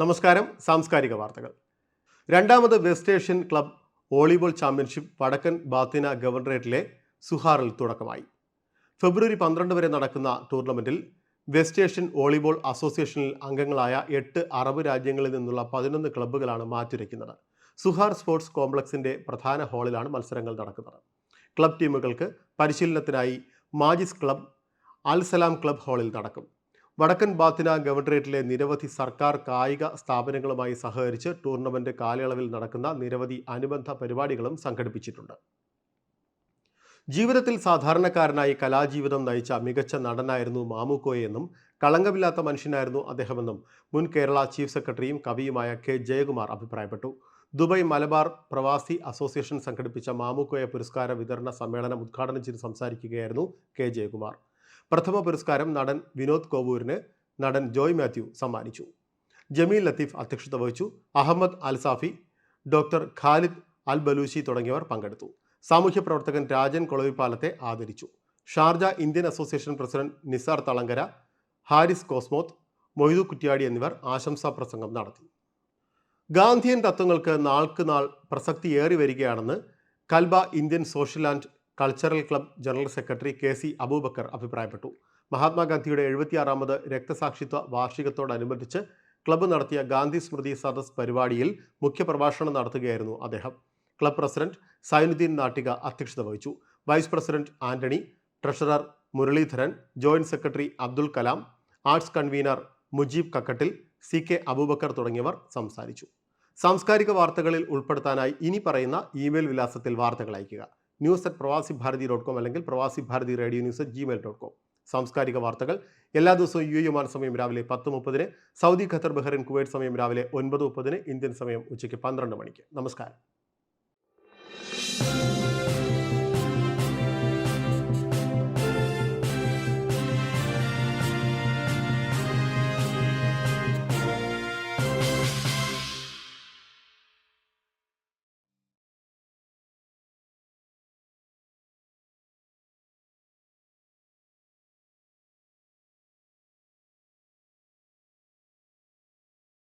നമസ്കാരം സാംസ്കാരിക വാർത്തകൾ. രണ്ടാമത് west Asian club volleyball championship വടക്കൻ ബാത്തിന ഗവർണറേറ്റിലെ സുഹാറിൽ തുടക്കമായി. ഫെബ്രുവരി പന്ത്രണ്ട് വരെ നടക്കുന്ന ടൂർണമെന്റിൽ വെസ്റ്റ് ഏഷ്യൻ വോളിബോൾ അസോസിയേഷനിൽ അംഗങ്ങളായ എട്ട് അറബ് രാജ്യങ്ങളിൽ നിന്നുള്ള പതിനൊന്ന് ക്ലബ്ബുകളാണ് മാറ്റുരയ്ക്കുന്നത് സുഹാർ സ്പോർട്സ് കോംപ്ലക്സിന്റെ പ്രധാന ഹാളിലാണ് മത്സരങ്ങൾ നടക്കുന്നത്. ക്ലബ് ടീമുകൾക്ക് പരിശീലനത്തിനായി മാജിസ് ക്ലബ് അൽ സലാം ക്ലബ് ഹാളിൽ നടക്കും. വടക്കൻ ബാത്തിന ഗവർണറേറ്റിലെ നിരവധി സർക്കാർ കായിക സ്ഥാപനങ്ങളുമായി സഹകരിച്ച് ടൂർണമെന്റ് കാലയളവിൽ നടക്കുന്ന നിരവധി അനുബന്ധ പരിപാടികളും സംഘടിപ്പിച്ചിട്ടുണ്ട്. ജീവിതത്തിൽ സാധാരണക്കാരനായി കലാജീവിതം നയിച്ച മികച്ച നടനായിരുന്നു മാമുക്കോയെന്നും കളങ്കമില്ലാത്ത മനുഷ്യനായിരുന്നു അദ്ദേഹമെന്നും മുൻ കേരള ചീഫ് സെക്രട്ടറിയും കവിയുമായ കെ ജയകുമാർ അഭിപ്രായപ്പെട്ടു. ദുബായ് മലബാർ പ്രവാസി അസോസിയേഷൻ സംഘടിപ്പിച്ച മാമുക്കോയ പുരസ്കാര വിതരണ സമ്മേളനം ഉദ്ഘാടനം ചെയ്ത് സംസാരിക്കുകയായിരുന്നു കെ ജയകുമാർ. പ്രഥമ പുരസ്കാരം നടൻ വിനോദ് കോവൂരിന് നടൻ ജോയ് മാത്യു സമ്മാനിച്ചു. ജമീൽ ലത്തീഫ് അധ്യക്ഷത വഹിച്ചു. Ahmed Al Safi doctor Khalid Al Balushi തുടങ്ങിയവർ പങ്കെടുത്തു. സാമൂഹ്യ പ്രവർത്തകൻ രാജൻ കൊളവിപ്പാലത്തെ ആദരിച്ചു. Sharjah Indian association president Nisar Thalangara Haris കോസ്മോത്ത് Moithu Kuttiady എന്നിവർ ആശംസാ പ്രസംഗം നടത്തി. ഗാന്ധിയൻ തത്വങ്ങൾക്ക് നാൾക്ക് നാൾ പ്രസക്തിയേറി വരികയാണെന്ന് Kalba Indian social and cultural club general secretary K C Aboobacker അഭിപ്രായപ്പെട്ടു. മഹാത്മാഗാന്ധിയുടെ എഴുപത്തിയാറാമത് രക്തസാക്ഷിത്വ വാർഷികത്തോടനുബന്ധിച്ച് ക്ലബ്ബ് നടത്തിയ ഗാന്ധി സ്മൃതി സദസ് പരിപാടിയിൽ മുഖ്യപ്രഭാഷണം നടത്തുകയായിരുന്നു അദ്ദേഹം. ക്ലബ് പ്രസിഡന്റ് സൈനുദ്ദീൻ നാട്ടിക അധ്യക്ഷത വഹിച്ചു. Vice president Antony treasurer Muraleedharan joint secretary Abdul Kalam arts convener Mujeeb Kakkattil C K Aboobacker തുടങ്ങിയവർ സംസാരിച്ചു. സാംസ്കാരിക വാർത്തകളിൽ ഉൾപ്പെടുത്താനായി ഇനി പറയുന്ന ഇമെയിൽ വിലാസത്തിൽ വാർത്തകൾ അയയ്ക്കുക. ന്യൂസ് അറ്റ് പ്രവാസി ഭാരതി ഡോട്ട് കോം അല്ലെങ്കിൽ Pravasi Bharathi radio news at Gmail dot com. സാംസ്കാരിക വാർത്തകൾ. എല്ലാ ദിവസവും യു എമാൻ സമയം രാവിലെ പത്ത് മുപ്പതിന് സൗദി ഖത്തർ ബഹ്റിൻ കുവൈറ്റ് സമയം രാവിലെ ഒൻപത് മുപ്പതിന് ഇന്ത്യൻ സമയം ഉച്ചയ്ക്ക് പന്ത്രണ്ട് മണിക്ക്. നമസ്കാരം.